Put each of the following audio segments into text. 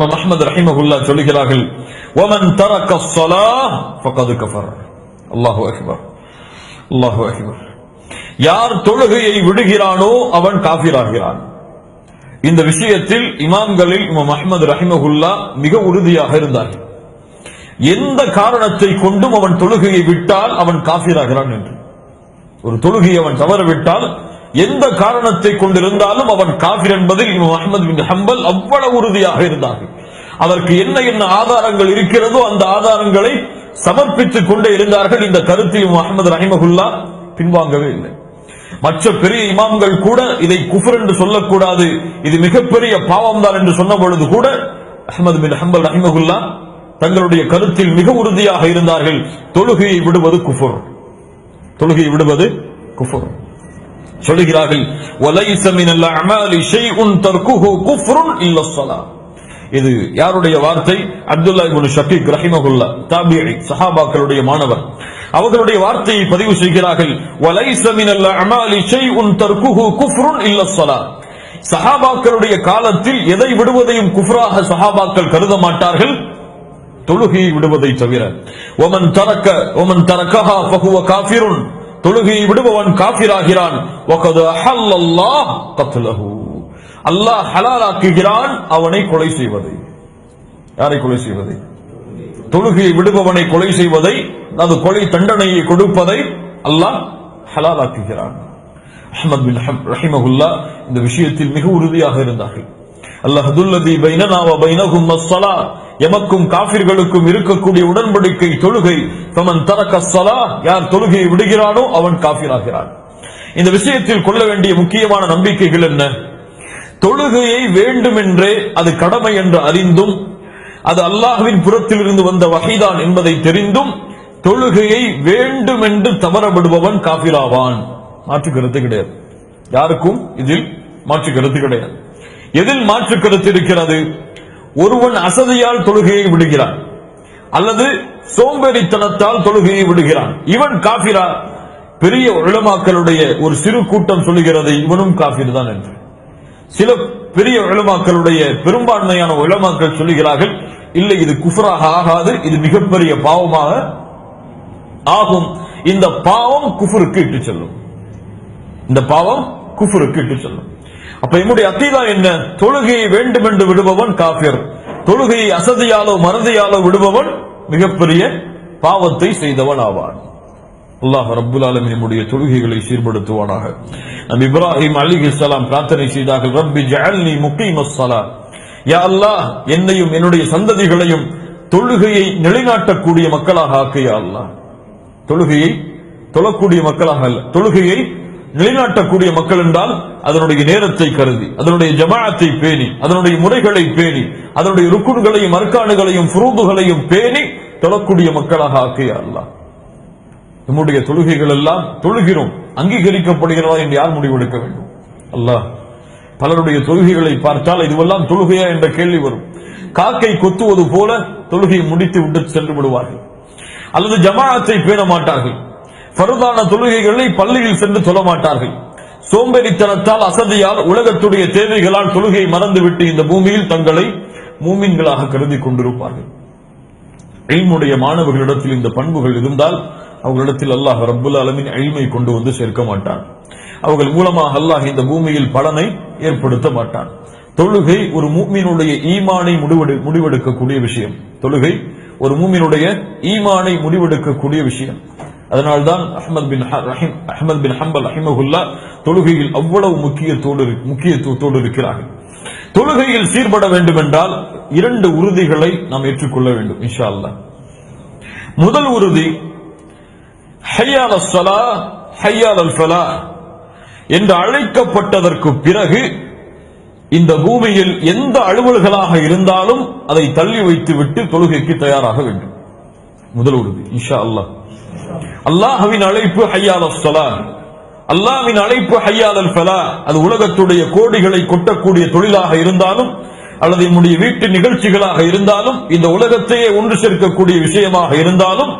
இமாம் அஹ்மது ரஹிமகுல்லா சொல்லுகிறார்கள் ஒமன் தரக்க சொலா ஃபகது கஃபர். அல்லாஹு அக்பர். அல்லாஹு அக்பர். யார் தொழுகையை விடுகிறானோ அவன் காஃபிராகிறான். இந்த விஷயத்தில் இமாம்களில் இமாம் அஹ்மது ரஹிமகுல்லா மிக உறுதியாக இருந்தார்கள். எந்த காரணத்தை கொண்டும் அவன் தொழுகையை விட்டால் அவன் காஃபிராகிறான் என்று. ஒரு தொழுகை அவன் தவறவிட்டால் எந்த காரணத்தை கொண்டிருந்தாலும் அவன் காபிர் என்பதில் இமாம் அஹ்மது பின் ஹம்பல் அவ்வளவு உறுதியாக இருந்தார்கள். அதற்கு என்ன என்ன ஆதாரங்கள் இருக்கிறதோ அந்த ஆதாரங்களை சமர்ப்பித்துக் கொண்டே இருந்தார்கள். இந்த கருத்தில் அஹமது ரஹிமகுல்லா பின்வாங்கவே இல்லை. மற்ற பெரிய இமாம்கள் கூட இதை குஃபர் என்று சொல்லக்கூடாது. இது மிகப்பெரிய பாவம் தான் என்று சொன்ன பொழுது கூட அஹமது பின் ஹம்பல் ரஹிமகுல்லா தங்களுடைய கருத்தில் மிக உறுதியாக இருந்தார்கள். தொழுகையை விடுவது குஃபர். தொழுகையை விடுவது குஃபர். சொல்லுகிறார்கள் இது யாருடைய வார்த்தை? அப்துல்லா இபுன் ஷபீக் மாணவர். அவர்களுடைய வார்த்தையை பதிவு செய்கிறார்கள் சஹாபாக்களுடைய காலத்தில் எதை விடுவதையும் குஃப்ராக சஹாபாக்கள் கருத மாட்டார்கள். தொழுகையை விடுவதை தவிர ஒமன் தரக்க ஒமன் தரக்கஹா பகுவ காபிருன் தொழுகையை விடுபவன் காஃபிராகிறான் அல்லாஹ் ஹலாலாக்குகிறான் அவனை கொலை செய்வதை. யாரை கொலை செய்வதை? தொழுகையை விடுபவனை கொலை செய்வதை அது கொலை தண்டனையை கொடுப்பதை அல்லாஹ் ஹலாலாக்குகிறான். அஹ்மத் பின் ரஹிமகுல்லா இந்த விஷயத்தில் மிக உறுதியாக இருந்தார்கள். அல்லாஹதுல்லதி எமக்கும் காபிர்களுக்கும் இருக்கக்கூடிய உடன்படிக்கை தொழுகை. தமன் தரக்க சலா யார் தொழுகையை விடுகிறானோ அவன் காபிராகிறான் இந்த விஷயத்தில் கொள்ள வேண்டிய முக்கியமான நம்பிக்கைகள் என்ன? தொழுகையை வேண்டுமென்றே அது கடமை என்று அறிந்தும் அது அல்லாஹுவின் புறத்தில் இருந்து வந்த வகைதான் என்பதை தெரிந்தும் தொழுகையை வேண்டுமென்று தவறப்படுபவன் காபிராவான் மாற்று கருத்து கிடையாது. யாருக்கும் இதில் மாற்று கருத்து கிடையாது. எதில் மாற்று கருத்து இருக்கிறது? ஒருவன் அசதியால் தொழுகையை விடுகிறான். அல்லது சோம்பேறித்தனத்தால் தொழுகையை விடுகிறான். இவன் காபிரா பெரிய உளமாக்களுடைய ஒரு சிறு கூட்டம் சொல்லுகிறது இவனும் காபிர் தான் என்று. சில பெரிய உளமாக்களுடைய பெரும்பான்மையான உளமாக்கள் சொல்லுகிறார்கள் இல்லை இது குஃபராக ஆகாது இது மிகப்பெரிய பாவமாக ஆகும். இந்த பாவம் குஃபருக்கு இட்டு செல்லும். இந்த பாவம் குஃபருக்கு இட்டு செல்லும். அப்ப என்னுடைய அத்தீதா என்ன? தொழுகையை வேண்டும் என்று விடுபவன் காபியர் தொழுகையை அசதியாலோ மறதியாலோ விடுபவன் மிகப்பெரிய பாவத்தை செய்தவன் ஆவான். அல்லாஹ் ரப்புல் ஆலமீன் நம்முடைய தொழுகைகளை சீர்படுத்துவானாக. நம் இப்ராஹிம் அலிஹிஸ்ஸலாம் பிரார்த்தனை செய்தார்கள் ரப்பி ஜஅல்னி முகீமஸ் அஸ்ஸலா யா அல்லாஹ் என்னையும் என்னுடைய சந்ததிகளையும் தொழுகையை நிலைநாட்டக்கூடிய மக்களாக ஆக்கு யா அல்லாஹ். தொழுகையை தொழக்கூடிய மக்களாக அல்ல தொழுகையை நிலைநாட்டக்கூடிய மக்கள் என்றால் அதனுடைய நேரத்தை கருதி அதனுடைய ஜமாத்தை பேணி அதனுடைய முறைகளை பேணி அதனுடைய ருக்குன்களையும் அர்க்கானுகளையும் ஃபுரூதுகளையும் பேணி தொழக்கூடிய மக்களாக ஆக்கிய அல்லாஹ். நம்முடைய தொழுகைகள் எல்லாம் தொழுகிறோம் அங்கீகரிக்கப்படுகிறதா என்று யார் முடிவெடுக்க வேண்டும்? அல்லாஹ். பலருடைய தொழுகைகளை பார்த்தால் இதுவெல்லாம் தொழுகையா என்ற கேள்வி வரும். காக்கை கொத்துவது போல தொழுகையை முடித்து விட்டு சென்று விடுவார்கள். அல்லது ஜமாத்தை பேண மாட்டார்கள். பருதான தொழுகைகளை பள்ளியில் சென்று தொழ மாட்டார்கள் சோம்பேறித்தனத்தால் அசதியால் உலகத்துடைய தேவைகளால் தொழுகையை மறந்துவிட்டு இந்த பூமியில் தங்களை மூமின்களாக கருதி கொண்டிருப்பார்கள். எல்முடைய மாணவர்களிடத்தில் இந்த பண்புகள் இருந்தால் அவர்களிடத்தில் அல்லாஹ் ரப்புல் அலமின் அழிமை கொண்டு வந்து சேர்க்க மாட்டான். அவர்கள் மூலமாக அல்லாஹ் இந்த பூமியில் பலனை ஏற்படுத்த மாட்டான். தொழுகை ஒரு மூமினுடைய ஈமானை முடிவெடு முடிவெடுக்கக்கூடிய விஷயம். தொழுகை ஒரு மூமினுடைய ஈமானை முடிவெடுக்கக்கூடிய விஷயம். அதனால்தான் அஹ்மத் பின் ஹ- அஹ்மத் பின் ஹம்பல் ரஹிமகுல்லா தொழுகையில் அவ்வளவு முக்கியத்தோடு முக்கியத்துவத்தோடு இருக்கிறார்கள். தொழுகையில் சீர்பட வேண்டும் என்றால் இரண்டு உறுதிகளை நாம் ஏற்றுக்கொள்ள வேண்டும் இன்ஷா முதல் உறுதி ஹையால் அஸ்ஸலா ஹையால் என்று அழைக்கப்பட்டதற்கு பிறகு இந்த பூமியில் எந்த அலுவல்களாக இருந்தாலும் அதை தள்ளி வைத்துவிட்டு தொழுகைக்கு தயாராக வேண்டும். முதல் உறுதி இன்ஷா அல்லாஹ் அல்லாஹ்வின் அழைப்பு ஹையால் அஸ்ஸலா அழைப்பு ஹையால் அல் ஃபலா அது உலகத்துடைய கோடிகளை கொட்டக்கூடிய தொழிலாக இருந்தாலும் அல்லது என்னுடைய வீட்டு நிகழ்ச்சிகளாக இருந்தாலும் இந்த உலகத்தையே ஒன்று சேர்க்கக்கூடிய விஷயமாக இருந்தாலும்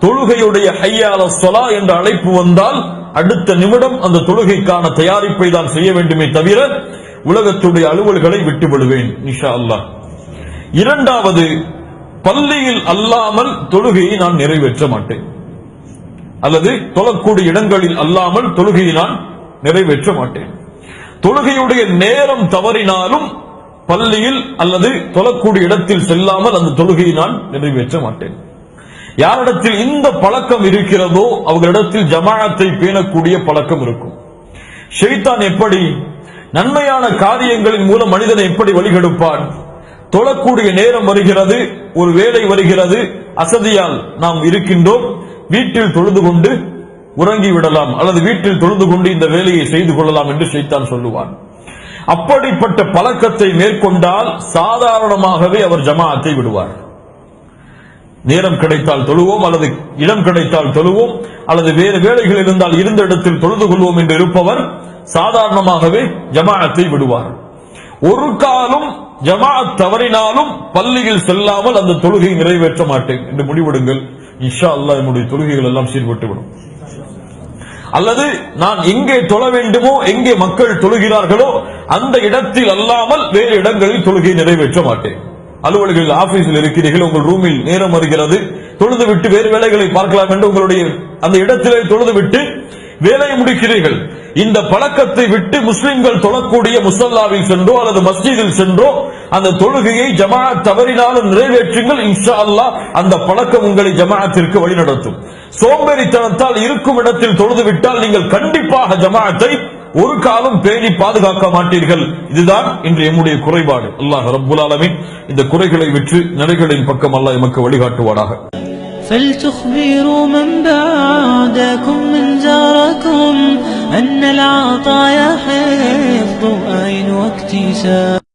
தொழுகையுடைய ஹையால சொலா என்ற அழைப்பு வந்தால் அடுத்த நிமிடம் அந்த தொழுகைக்கான தயாரிப்பை தான் செய்ய வேண்டுமே தவிர உலகத்துடைய அலுவல்களை விட்டு விடுவேன் அல்லாஹ் இரண்டாவது பள்ளியில் அல்லாமல் தொழுகையை நான் நிறைவேற்ற மாட்டேன். அல்லது தொழக்கூடிய இடங்களில் அல்லாமல் தொழுகையை நான் நிறைவேற்ற மாட்டேன். தொழுகையுடைய நேரம் தவறினாலும் பள்ளியில் அல்லது தொழக்கூடிய இடத்தில் செல்லாமல் அந்த தொழுகையை நான் நிறைவேற்ற மாட்டேன். யாரிடத்தில் இந்த பழக்கம் இருக்கிறதோ அவர்களிடத்தில் ஜமானத்தை பேணக்கூடிய பழக்கம் இருக்கும். ஷெய்தான் எப்படி நன்மையான காரியங்களின் மூலம் மனிதனை எப்படி வழிகெடுப்பான்? தொழக்கூடிய நேரம் வருகிறது ஒரு வேலை வருகிறது அசதியால் நாம் இருக்கின்றோம். வீட்டில் தொழுது கொண்டு உறங்கி விடலாம் அல்லது வீட்டில் தொழுது கொண்டு இந்த வேலையை செய்து கொள்ளலாம் என்று சைத்தான் சொல்லுவான். அப்படிப்பட்ட பழக்கத்தை மேற்கொண்டால் சாதாரணமாகவே அவர் ஜமாஅத்தை விடுவார். நேரம் கிடைத்தால் தொழுவோம் அல்லது இடம் கிடைத்தால் தொழுவோம் அல்லது வேறு வேலைகள் இருந்தால் இருந்த இடத்தில் தொழுது கொள்வோம் என்று இருப்பவர் சாதாரணமாகவே ஜமாஅத்தை விடுவார். ஒரு காலம் ஜமாஅத் தவறினாலும் பள்ளியில் செல்லாமல் அந்த தொழுகை நிறைவேற்ற மாட்டேன் என்று முடிவெடுங்கள். இஷா அல்லா என்னுடைய தொழுகைகள் எல்லாம் சீர்பட்டு விடும் அல்லது நான் எங்கே தொழ வேண்டுமோ எங்கே மக்கள் தொழுகிறார்களோ அந்த இடத்தில் அல்லாமல் வேறு இடங்களில் தொழுகை நிறைவேற்ற மாட்டேன். அலுவலர்கள் ஆபீஸில் இருக்கிறீர்கள் உங்கள் ரூமில் நேரம் வருகிறது தொழுது விட்டு வேறு வேலைகளை பார்க்கலாம் என்று உங்களுடைய அந்த இடத்திலே தொழுது விட்டு வேலையை முடிக்கிறீர்கள். இந்த பழக்கத்தை விட்டு முஸ்லிம்கள் தொழக்கூடிய முசல்லாவில் சென்றோ அல்லது மஸ்ஜிதில் சென்றோ அந்த தொழுகையை ஜமா தவறினாலும் நிறைவேற்றுங்கள். இன்ஷா அல்லாஹ் அந்த பழக்கம் உங்களை ஜமாஅத்திற்கு வழிநடத்தும். சோம்பேறித்தனத்தால் இருக்கும் இடத்தில் தொழுது விட்டால் நீங்கள் கண்டிப்பாக ஜமாஅத்தை ஒரு காலம் பேணி பாதுகாக்க மாட்டீர்கள். இதுதான் இன்று எம்முடைய குறைபாடு. அல்லாஹ் ரபுல் ஆலமின் இந்த குறைகளை விற்று நிறைகளின் பக்கம் அல்லாஹ் எமக்கு வழிகாட்டுவாராக فلتخبروا من بعدكم من جاركم أن العطايا حفظ أين واكتساب.